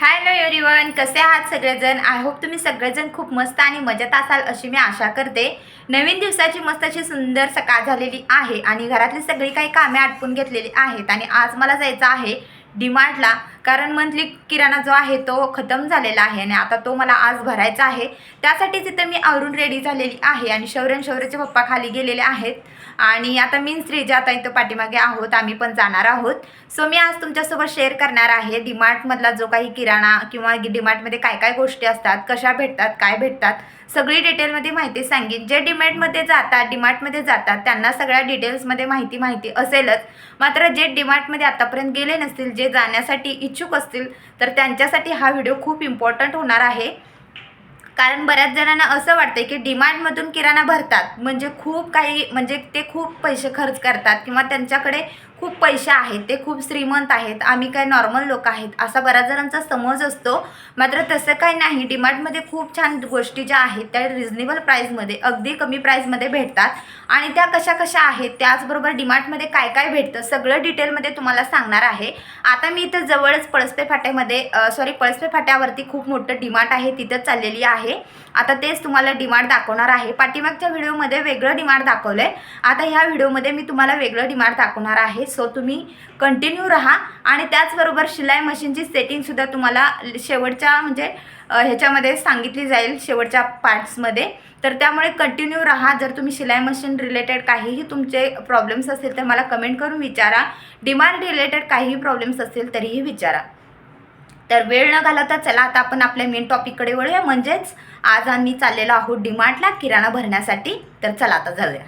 Hello everyone कसे आहात सगळेजण? आय होप तुम्ही सगळेजण खूप मस्त आणि मजेत असाल अशी मी आशा करते. नवीन दिवसाची मस्त अशी सुंदर सकाळ झालेली आहे आणि घरातली सगळी काही कामे आटपून घेतलेली आहेत आणि आज मला जायचं आहे डीमार्टला कारण मंथली किराणा जो आहे तो खतम झालेला आहे आणि आता तो मला आज भरायचा आहे. त्यासाठीच इथं मी आवरून रेडी झालेली आहे आणि शौर्यन शौर्यचे पप्पा खाली गेलेले आहेत. आणि आता मी श्रीजा आता इथं पाठीमागे आहोत. आम्ही पण जाणार आहोत. सो मी आज तुमच्यासोबत शेअर करणार आहे डिमार्टमधला जो काही किराणा किंवा डिमार्टमध्ये काय काय गोष्टी असतात कशा भेटतात काय भेटतात सगळी डिटेलमध्ये माहिती सांगेन. जे डीमार्टमध्ये जातात डिमार्टमध्ये जातात त्यांना सगळ्या डिटेल्समध्ये माहिती माहिती असेलच. मात्र जे डिमार्टमध्ये आतापर्यंत गेले नसतील जे जाण्यासाठी इच्छुक असतील तर त्यांच्यासाठी हा व्हिडिओ खूप इम्पॉर्टंट होणार आहे. कारण बऱ्याच जणांना असं वाटतं की डिमांडमधून किराणा भरतात. म्हणजे खूप काही म्हणजे ते खूप पैसे खर्च करतात किंवा त्यांच्याकडे खूप पैसे आहेत. ते खूप श्रीमंत आहेत. आम्ही काय नॉर्मल लोक आहेत. असा बऱ्याच जणांचा समज असतो. मात्र तसं काही नाही. डिमार्टमध्ये खूप छान गोष्टी ज्या आहेत त्या रिजनेबल प्राईजमध्ये अगदी कमी प्राईजमध्ये भेटतात. आणि त्या कशा कशा आहेत त्याचबरोबर डिमार्टमध्ये काय काय भेटतं सगळं डिटेलमध्ये तुम्हाला सांगणार आहे. आता मी इथं जवळच पळसपे फाट्यामध्ये सॉरी पळसपे फाट्यावरती खूप मोठं डिमार्ट आहे तिथं चाललेली आहे. आता तेच तुम्हाला डिमांड दाखवणार आहे. पाठीमागच्या व्हिडिओमध्ये वेगळं डिमांड दाखवलं आहे आता ह्या व्हिडिओमध्ये मी तुम्हाला वेगळं डिमांड दाखवणार आहे. सो तुम्ही कंटिन्यू राहा. आणि त्याचबरोबर शिलाई मशीनची सेटिंगसुद्धा तुम्हाला शेवटच्या म्हणजे ह्याच्यामध्ये सांगितली जाईल शेवटच्या पार्ट्समध्ये तर त्यामुळे कंटिन्यू राहा. जर तुम्ही शिलाई मशीन रिलेटेड काहीही तुमचे प्रॉब्लेम्स असतील तर मला कमेंट करून विचारा. डिमांड रिलेटेड काहीही प्रॉब्लेम्स असतील तरीही विचारा. तर वेळ न घालवता चला आता आपण आपल्या मेन टॉपिककडे वळूया. म्हणजेच आज आम्ही चाललेलो आहोत डिमार्टला किराणा भरण्यासाठी. तर चला आता जाऊया.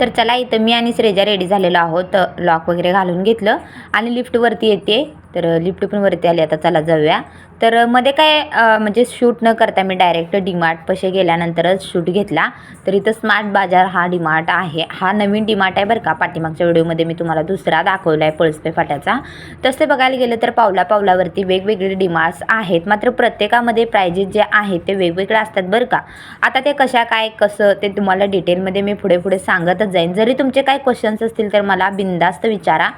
तर चला इथं मी आणि श्रेजा रेडी झालेलो आहोत. लॉक वगैरे घालून घेतलं. आणि लिफ्टवरती येते. तर लिफ्ट पण वरती आली. आता चला जाऊया. तर मध्ये काय म्हणजे शूट न करता मी डायरेक्ट डीमार्ट पशे गेल्यानंतरच शूट घेतला. तर इथं स्मार्ट बाजार हा डीमार्ट आहे. हा नवीन डीमार्ट आहे बरं का. पाठीमागच्या व्हिडिओमध्ये मी तुम्हाला दुसरा दाखवला आहे पळसपे फाट्याचा. तसे बघायला गेलं तर पावला पावलावरती वेगवेगळे डिमार्ट्स आहेत. मात्र प्रत्येकामध्ये प्रायजेस जे आहेत ते वेगवेगळे असतात बरं का. आता ते कशा काय कसं ते तुम्हाला डिटेलमध्ये मी पुढे पुढे सांगतच जाईन. जरी तुमचे काय क्वेश्चन्स असतील तर मला बिंदास्त विचारा.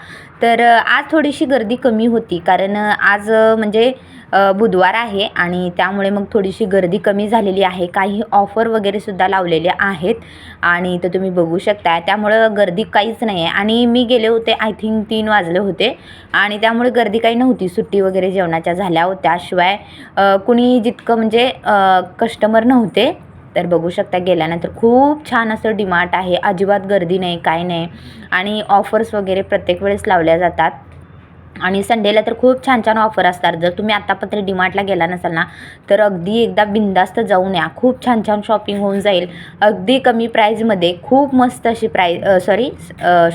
तर आज थोडीशी गर्दी कमी होती. कारण आज म्हणजे बुधवार आहे आणि त्यामुळे मग थोडीशी गर्दी कमी झालेली आहे. काही ऑफर वगैरे सुद्धा लावलेले आहेत आणि तर तुम्ही बघू शकता त्यामुळं गर्दी काहीच नाही आहे आणि मी गेले होते आय थिंक तीन वाजले होते आणि त्यामुळे गर्दी काही नव्हती. सुट्टी वगैरे जेवणाच्या झाल्या होत्या. शिवाय कुणी जितकं म्हणजे कस्टमर नव्हते तर बघू शकता गेल्यानंतर खूप छान असं डिमार्ट आहे. अजिबात गर्दी नाही काय नाही. आणि ऑफर्स वगैरे प्रत्येक वेळेस लावल्या जातात. आणि संडेला तर खूप छान छान ऑफर असतात. जर तुम्ही आत्तापत्र डिमार्टला गेला नसाल ना तर अगदी एकदा बिंदास्त जाऊन या. खूप छान छान शॉपिंग होऊन जाईल. अगदी कमी प्राईजमध्ये खूप मस्त अशी प्राईज सॉरी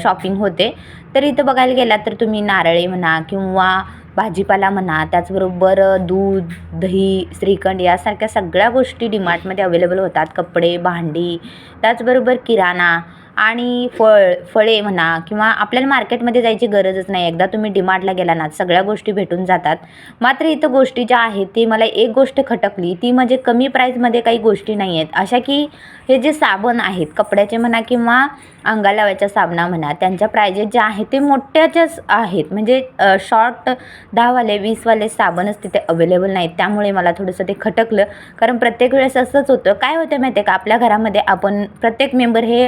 शॉपिंग होते. तर इथं बघायला गेलात तर तुम्ही नारळे म्हणा किंवा भाजीपाला म्हणा त्याचबरोबर दूध दही श्रीखंड यासारख्या सगळ्या गोष्टी डिमार्टमध्ये अवेलेबल होतात. कपडे भांडी त्याचबरोबर किराणा आणि फळ फळे म्हणा किंवा आपल्याला मार्केटमध्ये जायची गरजच नाही. एकदा तुम्ही डिमार्टला गेला ना सगळ्या गोष्टी भेटून जातात. मात्र इथं गोष्टी ज्या आहेत ती मला एक गोष्ट खटकली. ती म्हणजे कमी प्राईजमध्ये काही गोष्टी नाही आहेत. अशा की हे जे साबण आहेत कपड्याचे म्हणा किंवा अंगाला लावायच्या साबणा म्हणा त्यांच्या प्रायजेस ज्या आहेत ते मोठ्याच्याच आहेत. म्हणजे शॉर्ट दहावाले वीसवाले साबणच तिथे अवेलेबल नाहीत. त्यामुळे मला थोडंसं ते खटकलं. कारण प्रत्येक वेळेस असंच होतं. काय होतं माहिती आहे का? आपल्या घरामध्ये आपण प्रत्येक मेंबर हे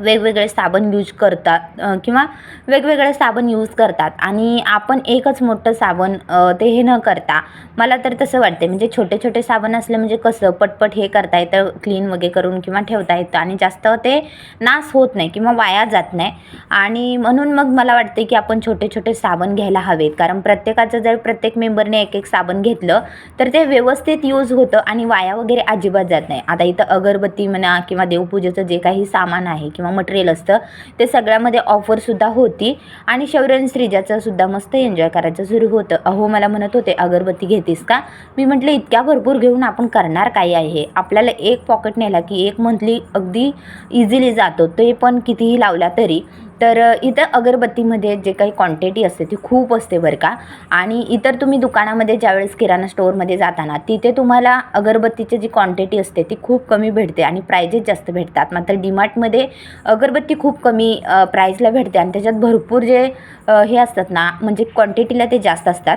वेगवेगळे साबण यूज करतात किंवा वेगवेगळे साबण यूज करतात. आणि आपण एकच मोठं साबण ते हे न करता मला तर तसं वाटते म्हणजे छोटे छोटे साबण असले म्हणजे कसं पटपट हे करता येतं क्लीन वगैरे करून किंवा ठेवता येतं. आणि जास्त ते नाश होत नाही किंवा वाया जात नाही. आणि म्हणून मग मला वाटते की आपण छोटे छोटे साबण घ्यायला हवेत. कारण प्रत्येकाचं जर प्रत्येक मेंबरने एक एक साबण घेतलं तर ते व्यवस्थित यूज होतं आणि वाया वगैरे अजिबात जात नाही. आता इथं अगरबत्ती म्हणा किंवा देवपूजेचं जे काही सामान आहे किंवा मटेरियल असतं ते सगळ्यामध्ये ऑफरसुद्धा होती. आणि शौर्यन श्रीजाचं मस्त एन्जॉय करायचं सुरू होतं. अहो मला म्हणत होते अगरबत्ती घेतेस का? मी म्हटलं इतक्या भरपूर घेऊन आपण करणार काय आहे? आपल्याला एक पॉकेट नेला की एक मंथली अगदी इझिली जातो. ते पण कितीही लावला तरी. तर इथं अगरबत्तीमध्ये जे काही क्वांटिटी असते ती खूप असते बरं का. आणि इतर तुम्ही दुकानामध्ये ज्यावेळेस किराणा स्टोअरमध्ये जाताना तिथे तुम्हाला अगरबत्तीची जी क्वांटिटी असते ती खूप कमी भेटते आणि प्रायजेस जास्त भेटतात. मात्र डीमार्टमध्ये अगरबत्ती खूप कमी प्राईजला भेटते आणि त्याच्यात भरपूर जे हे असतात ना म्हणजे क्वांटिटीला ते जास्त असतात.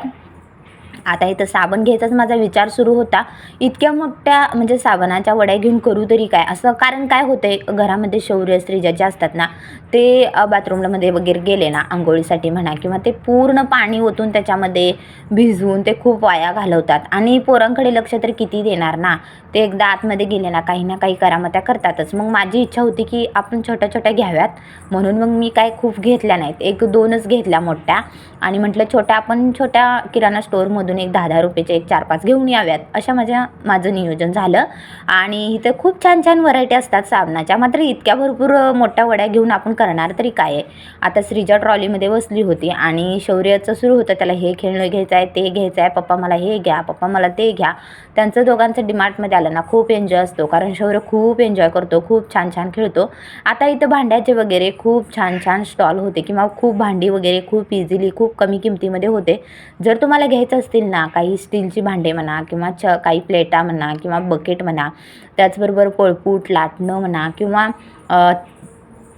आता इथं साबण घ्यायचाच माझा विचार सुरू होता. इतक्या मोठ्या म्हणजे साबणाच्या वड्या घेऊन करू तरी काय? असं कारण काय होतं आहे घरामध्ये शौर्य स्त्री ज्या असतात ना ते बाथरूमलामध्ये बाथरूममध्ये वगैरे गेले ना आंघोळीसाठी म्हणा किंवा ते पूर्ण पाणी ओतून त्याच्यामध्ये भिजवून ते खूप वाया घालवतात. आणि पोरांकडे लक्ष तर किती देणार ना? ते एकदा आतमध्ये गेले ना काही ना काही करामत्या करतातच. मग माझी इच्छा होती की आपण छोट्या छोट्या घ्याव्यात. म्हणून मग मी काय खूप घेतल्या नाहीत. एक दोनच घेतल्या मोठ्या. आणि म्हटलं छोट्या आपण छोट्या किराणा स्टोअरमधून एक दहा दहा रुपयाचे एक चार पाच घेऊन याव्यात अशा माझ्या माझं नियोजन झालं. आणि इथं खूप छान छान व्हरायटी असतात साबणाच्या मात्र इतक्या भरपूर मोठ्या वड्या घेऊन आपण करणार तरी काय? आहे आता श्रीजा ट्रॉलीमध्ये बसली होती आणि शौर्याचं सुरू होतं त्याला हे खेळणं घ्यायचं आहे ते घ्यायचं आहे पप्पा मला हे घ्या पप्पा मला ते घ्या. त्यांचं दोघांचं डिमार्टमध्ये आलं ना खूप एन्जॉय असतो कारण शौर्य खूप एन्जॉय करतो खूप छान छान खेळतो. आता इथं भांड्याचे वगैरे खूप छान छान स्टॉल होते किंवा खूप भांडी वगैरे खूप इझिली खूप कमी किमतीमध्ये होते. जर तुम्हाला घ्यायचं असतील ना काही स्टीलची भांडे म्हणा किंवा छ काही प्लेटा म्हणा किंवा बकेट म्हणा त्याचबरोबर पोळपूट लाटणं म्हणा किंवा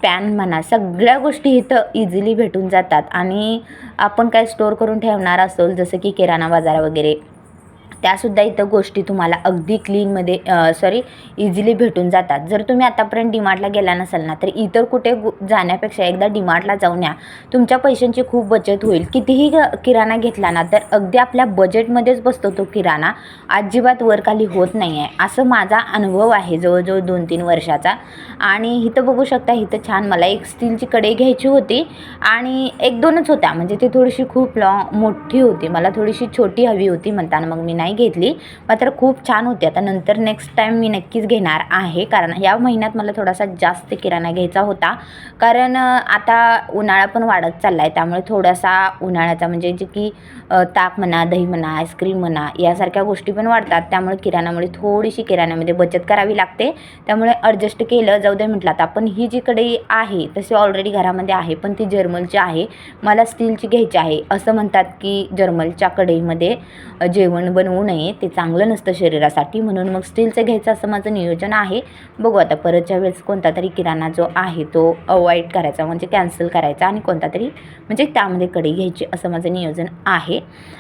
पॅन म्हणा सगळ्या गोष्टी इथं इझिली भेटून जातात. आणि आपण काय स्टोअर करून ठेवणार असेल जसं की किराणा बाजार वगैरे त्यासुद्धा इथं गोष्टी तुम्हाला अगदी क्लीनमध्ये सॉरी इझिली भेटून जातात. जर तुम्ही आतापर्यंत डीमार्टला गेला नसाल ना तर इतर कुठे जाण्यापेक्षा एकदा डीमार्टला जाऊन या. तुमच्या पैशांची खूप बचत होईल. कितीही ग- किराणा घेतला ना तर अगदी आपल्या बजेटमध्येच बसतो तो किराणा. अजिबात वरखाली होत नाही आहे असं माझा अनुभव आहे जवळजवळ दोन तीन वर्षाचा. आणि इथं बघू शकता इथं छान मला एक स्टीलची कढई घ्यायची होती. आणि एक दोनच होत्या. म्हणजे ती थोडीशी खूप लॉ मोठी होती. मला थोडीशी छोटी हवी होती म्हणताना मग मी नाही नाही घेतली मात्र खूप छान होती. आता नंतर नेक्स्ट टाईम मी नक्कीच घेणार आहे. कारण या महिन्यात मला थोडासा जास्त किराणा घ्यायचा होता. कारण आता उन्हाळा पण वाढत चालला आहे त्यामुळे थोडासा उन्हाळ्याचा म्हणजे जे की ताक म्हणा दही म्हणा आईस्क्रीम म्हणा यासारख्या गोष्टी पण वाढतात. त्यामुळे किराणामुळे थोडीशी किराण्यामध्ये बचत करावी लागते. त्यामुळे ॲडजस्ट केलं. जाऊ दे म्हटलं आता. आपण ही जी कढई आहे तशी ऑलरेडी घरामध्ये आहे. पण ती जर्मलची आहे. मला स्टीलची घ्यायची आहे. असं म्हणतात की जर्मलच्या कढईमध्ये जेवण बनवून होऊ नये ते चांगलं नसतं शरीरासाठी. म्हणून मग स्टीलचं घ्यायचं असं माझं नियोजन आहे. बघू आता परतच्या वेळेस कोणता तरी किराणा जो आहे तो अवॉइड करायचा म्हणजे कॅन्सल करायचा आणि कोणता तरी म्हणजे त्यामध्ये कडी घ्यायची असं माझं नियोजन आहे.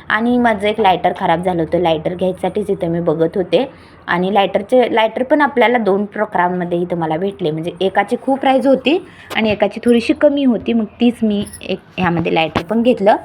आणि माझं एक लायटर खराब झालं होतं. लायटर घ्यायसाठीच जिथं मी बघत होते. आणि लायटरचे लायटर पण आपल्याला दोन प्रकारांमध्ये इथं मला भेटले. म्हणजे एकाची खूप प्राईज होती आणि एकाची थोडीशी कमी होती. मग तीच मी एक ह्यामध्ये लायटर पण घेतलं.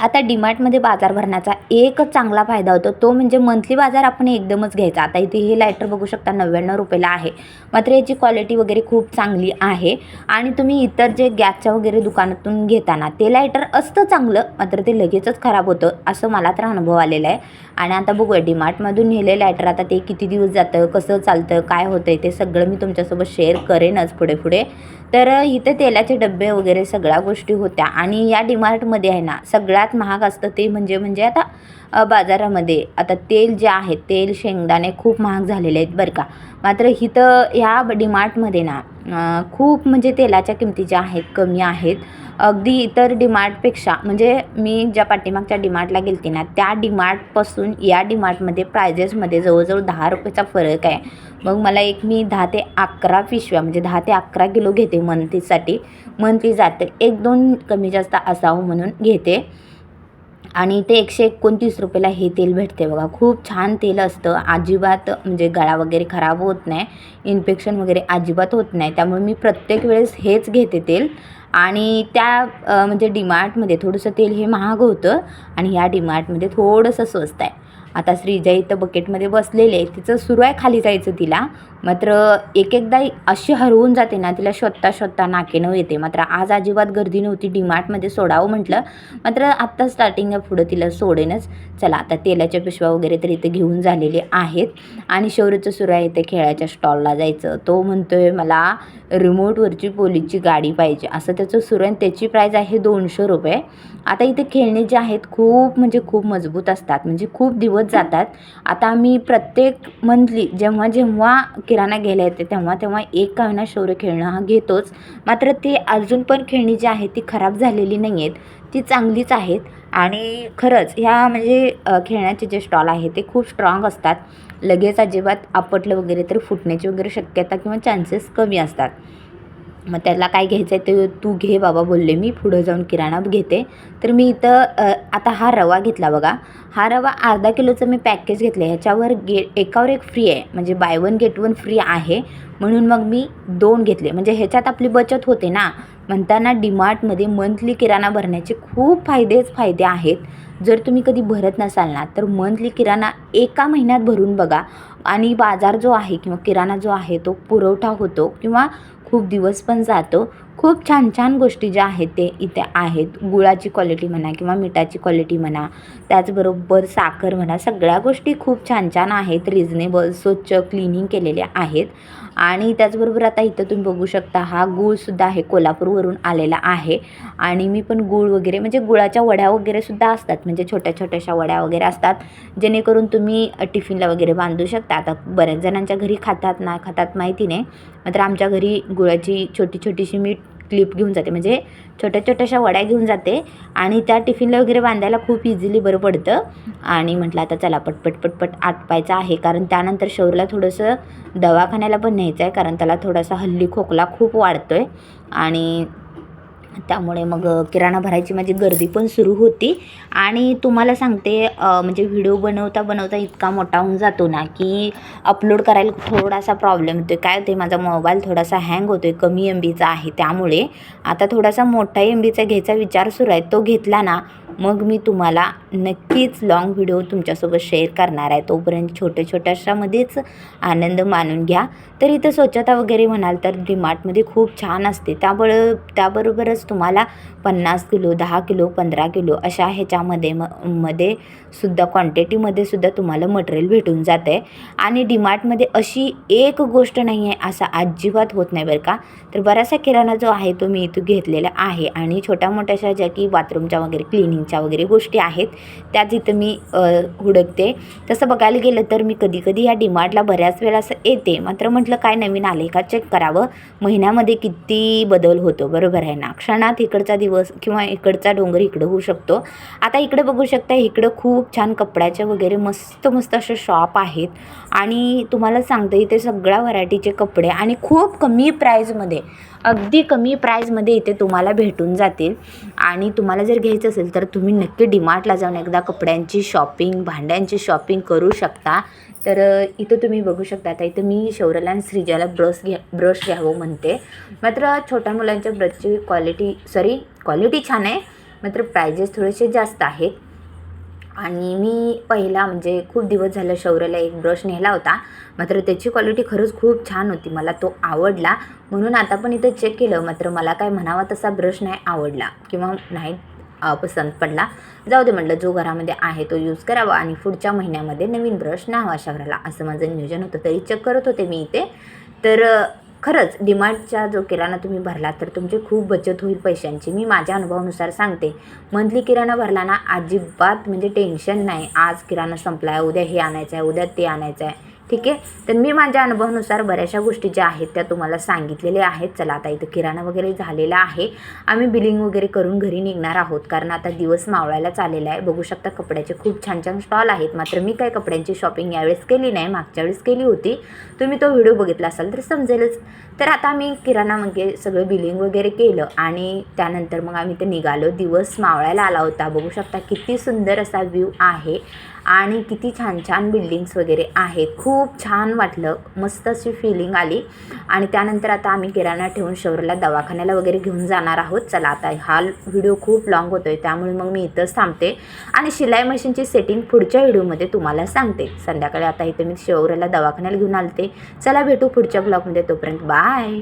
आता डीमार्टमध्ये बाजार भरण्याचा एक चांगला फायदा होतो. तो म्हणजे मंथली बाजार आपण एकदमच घ्यायचा. आता इथे हे लायटर बघू शकता नव्याण्णव रुपयाला आहे. मात्र याची क्वालिटी वगैरे खूप चांगली आहे. आणि तुम्ही इतर जे गॅसच्या वगैरे दुकानातून घेताना ते लायटर असतं चांगलं मात्र ते लगेचच खराब होतं असं मला तर अनुभव आलेला आहे. आणि आता बघूया डीमार्टमधून नेले लायटर आता ते किती दिवस जातं कसं चालतं काय होतं ते सगळं मी तुमच्यासोबत शेअर करेनच पुढे पुढे. तर इथे तेलाचे डबे वगैरे सगळ्या गोष्टी होत्या. आणि या डीमार्टमध्ये आहे ना सगळ्यात महाग असतं ते म्हणजे म्हणजे आता बाजारामध्ये. आता तेल जे आहे तेल शेंगदाणे खूप महाग झालेले आहेत बरं का. मात्र इथं ह्या डीमार्टमध्ये ना खूप म्हणजे तेलाच्या किमती ज्या आहेत कमी आहेत. अगदी इतर डिमार्टपेक्षा म्हणजे मी ज्या पाठीमागच्या डिमार्टला गेलते ना त्या डिमार्टपासून या डिमार्टमध्ये प्रायजेसमध्ये जवळजवळ दहा रुपयाचा फरक आहे. मग मला एक मी दहा ते अकरा पिशव्या म्हणजे दहा ते अकरा किलो घेते मंथलीसाठी मंथली जाते. एक दोन कमी जास्त असावं म्हणून घेते. आणि ते एकशे एकोणतीस रुपयाला हे तेल भेटते बघा. खूप छान तेल असतं. अजिबात म्हणजे गळा वगैरे खराब होत नाही. इन्फेक्शन वगैरे अजिबात होत नाही. त्यामुळे मी प्रत्येक वेळेस हेच घेते तेल. आणि त्या म्हणजे डीमार्टमध्ये थोडंसं तेल हे महाग होतं. आणि ह्या डीमार्टमध्ये थोडंसं स्वस्त आहे. आता श्रीजा इथं बकेटमध्ये बसलेले आहे तिचं सुरू आहे खाली जायचं तिला. मात्र एक एकदा अशी हरवून जाते ना तिला शोधता शोधता नाकेनं येते. मात्र आज अजिबात गर्दी नव्हती. डीमार्टमध्ये सोडावं म्हटलं. मात्र आत्ता स्टार्टिंग पुढं तिला सोडेनच. चला आता तेलाच्या पिशव्या वगैरे तर इथे घेऊन झालेले आहेत. आणि शौर्यचं सुरू आहे इथे खेळाच्या स्टॉलला जायचं. तो म्हणतोय मला रिमोटवरची पोलीसची गाडी पाहिजे. असं त्याचं सुरू आहे आणि त्याची प्राईज आहे दोनशे रुपये. आता इथे खेळणे जे आहेत खूप म्हणजे खूप मजबूत असतात. म्हणजे खूप दिवस वाढवत जातात. आता आम्ही प्रत्येक मंथली जेव्हा जेव्हा किराणा घ्यायला येते तेव्हा तेव्हा एक का होईना शौर्य खेळणं हा घेतोच. मात्र ते अजून पण खेळणी जी आहे ती खराब झालेली नाही आहेत ती चांगलीच आहेत. आणि खरंच ह्या म्हणजे खेळण्याचे जे स्टॉल आहे ते खूप स्ट्रॉंग असतात. लगेच अजिबात आपटलं वगैरे तर फुटण्याची वगैरे शक्यता किंवा चान्सेस कमी असतात. मग त्याला काय घ्यायचं आहे ते तू घे बाबा बोलले मी. पुढं जाऊन किराणा घेते. तर मी इथं आता हा रवा घेतला बघा. हा रवा अर्धा किलोचं मी पॅकेज घेतलं आहे ह्याच्यावर गे एकावर एक फ्री आहे. म्हणजे buy one get one free आहे. म्हणून मग मी दोन घेतले. म्हणजे ह्याच्यात आपली बचत होते ना. म्हणताना डीमार्टमध्ये मंथली किराणा भरण्याचे खूप फायदेच फायदे आहेत. जर तुम्ही कधी भरत नसाल ना तर मंथली किराणा एका महिन्यात भरून बघा. आणि बाजार जो आहे किंवा किराणा जो आहे तो पुरवठा होतो किंवा खूप दिवस पण जातो. खूप छान छान गोष्टी ज्या आहेत ते इथे आहेत. गुळाची क्वालिटी म्हणा किंवा मिठाची क्वालिटी म्हणा त्याचबरोबर साखर म्हणा सगळ्या गोष्टी खूप छान छान आहेत. रिजनेबल स्वच्छ क्लिनिंग केलेल्या आहेत. आणि त्याचबरोबर आता इथं तुम्ही बघू शकता हा गूळसुद्धा आहे कोल्हापूरवरून आलेला आहे. आणि मी पण गूळ वगैरे म्हणजे गुळाच्या वड्या वगैरेसुद्धा असतात म्हणजे छोट्या छोट्याशा वड्या वगैरे असतात जेणेकरून तुम्ही टिफिनला वगैरे बांधू शकता. आता बऱ्याच जणांच्या घरी खातात ना खातात माहिती नाही मात्र आमच्या घरी गुळाची छोटी छोटीशी मी क्लिप घेऊन जाते. म्हणजे छोट्या छोट्याशा वड्या घेऊन जाते आणि त्या टिफिनला वगैरे बांधायला खूप इझिली बरं पडतं. आणि म्हटलं आता चला पटपट पटपट आटपायचं आहे. कारण त्यानंतर शौरला थोडंसं दवाखान्याला पण न्यायचं आहे. कारण त्याला थोडासा हल्ली खोकला खूप वाढतो आहे आणि त्यामुळे मग किराणा भरायची माझी गर्दी पण सुरू होती. आणि तुम्हाला सांगते म्हणजे व्हिडिओ बनवता बनवता इतका मोठा होऊन जातो ना की अपलोड करायला थोडासा प्रॉब्लेम होतो काय होते माझा मोबाईल थोडासा हँग होतो आहे कमी एम बीचा आहे. त्यामुळे आता थोडासा मोठा एम बीचा घ्यायचा विचार सुरू आहे. तो घेतला ना मग मी तुम्हाला नक्कीच लॉंग व्हिडिओ तुमच्यासोबत शेअर करणार आहे. तोपर्यंत छोट्या छोट्याशामध्येच आनंद मानून घ्या. तर इथं स्वच्छता वगैरे म्हणाल तर डिमार्टमध्ये खूप छान असते. त्यामुळं त्याबरोबरच तुम्हाला पन्नास किलो दहा किलो पंधरा किलो अशा ह्याच्यामध्ये म मध्ये सुद्धा क्वांटिटीमध्ये सुद्धा तुम्हाला मटेरियल भेटून जातं आहे आणि डीमार्टमध्ये अशी एक गोष्ट नाही आहे असा अजिबात होत नाही बरं का. तर बराचसा किराणा जो आहे तो मी इथून घेतलेला आहे. आणि छोट्या मोठ्याशा ज्या की बाथरूमच्या वगैरे क्लिनिंगच्या वगैरे गोष्टी आहेत त्याच इथं मी हुडकते. तसं बघायला गेलं तर मी कधी कधी या डिमार्टला बऱ्याच वेळा असं येते. मात्र म्हटलं काय नवीन आले का? चेक करावं. महिन्यामध्ये किती बदल होतो बरोबर आहे ना? क्षणात इकडचा दिवस किंवा इकडचा डोंगर इकडं होऊ शकतो. आता इकडं बघू शकता इकडं खूप छान कपड्याचे वगैरे मस्त मस्त असे शॉप आहेत. आणि तुम्हाला सांगते इथे सगळ्या व्हरायटीचे कपडे आणि खूप कमी प्राईजमध्ये अगदी कमी प्राईजमध्ये इथे तुम्हाला भेटून जातील. आणि तुम्हाला जर घ्यायचं असेल तर तुम्ही नक्की डिमार्टला जाऊन एकदा कपड्यांची शॉपिंग भांड्यांची शॉपिंग करू शकता. तर इथं तुम्ही बघू शकता आता इथं मी शौर्याला आणि श्रीजाला ब्रश घ्या ब्रश घ्यावं म्हणते. मात्र छोट्या मुलांच्या ब्रशची क्वालिटी सॉरी क्वालिटी छान आहे मात्र प्रायजेस थोडेसे जास्त आहेत. आणि मी पहिला म्हणजे खूप दिवस झालं शौर्याला एक ब्रश नेला होता मात्र त्याची क्वालिटी खरंच खूप छान होती मला तो आवडला. म्हणून आता पण इथं चेक केलं मात्र मला काय म्हणावा तसा ब्रश नाही आवडला. किंवा नाही पसंत पडला. जाऊ दे म्हटलं जो घरामध्ये आहे तो यूज करावा आणि पुढच्या महिन्यामध्ये नवीन ब्रश न्यावा शहराला असं माझं नियोजन होतं. तरी चेक करत होते मी इथे. तर खरंच डिमार्टचा जो किराणा तुम्ही भरला तर तुमची खूप बचत होईल पैशांची. मी माझ्या अनुभवानुसार सांगते. मंथली किराणा भरला ना अजिबात म्हणजे टेन्शन नाही. आज किराणा संपला आहे उद्या हे आणायचं आहे उद्या ते आणायचं आहे ठीक आहे? तर मी माझ्या अनुभवानुसार बऱ्याचशा गोष्टी ज्या आहेत त्या तुम्हाला सांगितलेल्या आहेत. चला आता इथं किराणा वगैरे झालेला आहे. आम्ही बिलिंग वगैरे करून घरी निघणार आहोत कारण आता दिवस मावळायलाच आलेला आहे. बघू शकता कपड्याचे खूप छान छान स्टॉल आहेत. मात्र मी काय कपड्यांची शॉपिंग यावेळेस केली नाही मागच्या वेळेस केली होती. तुम्ही तो व्हिडिओ बघितला असाल तर समजेलच. तर आता आम्ही किराणा म्हणजे सगळं बिलिंग वगैरे केलं आणि त्यानंतर मग आम्ही ते निघालो. दिवस मावळायला आला होता. बघू शकता किती सुंदर असा व्ह्यू आहे आणि किती छान छान बिल्डिंग्स वगैरे आहेत. खूप खूप छान वाटलं. मस्त अशी फिलिंग आली. आणि त्यानंतर आता आम्ही किराणा ठेवून शौर्यला दवाखान्याला वगैरे घेऊन जाणार आहोत. चला आता हा व्हिडिओ खूप लॉंग होतो आहे त्यामुळे मग मी इथंच थांबते. आणि शिलाई मशीनची सेटिंग पुढच्या व्हिडिओमध्ये तुम्हाला सांगते. संध्याकाळी आता इथे मी शौर्याला दवाखान्याला घेऊन आलते. चला भेटू पुढच्या ब्लॉगमध्ये तोपर्यंत बाय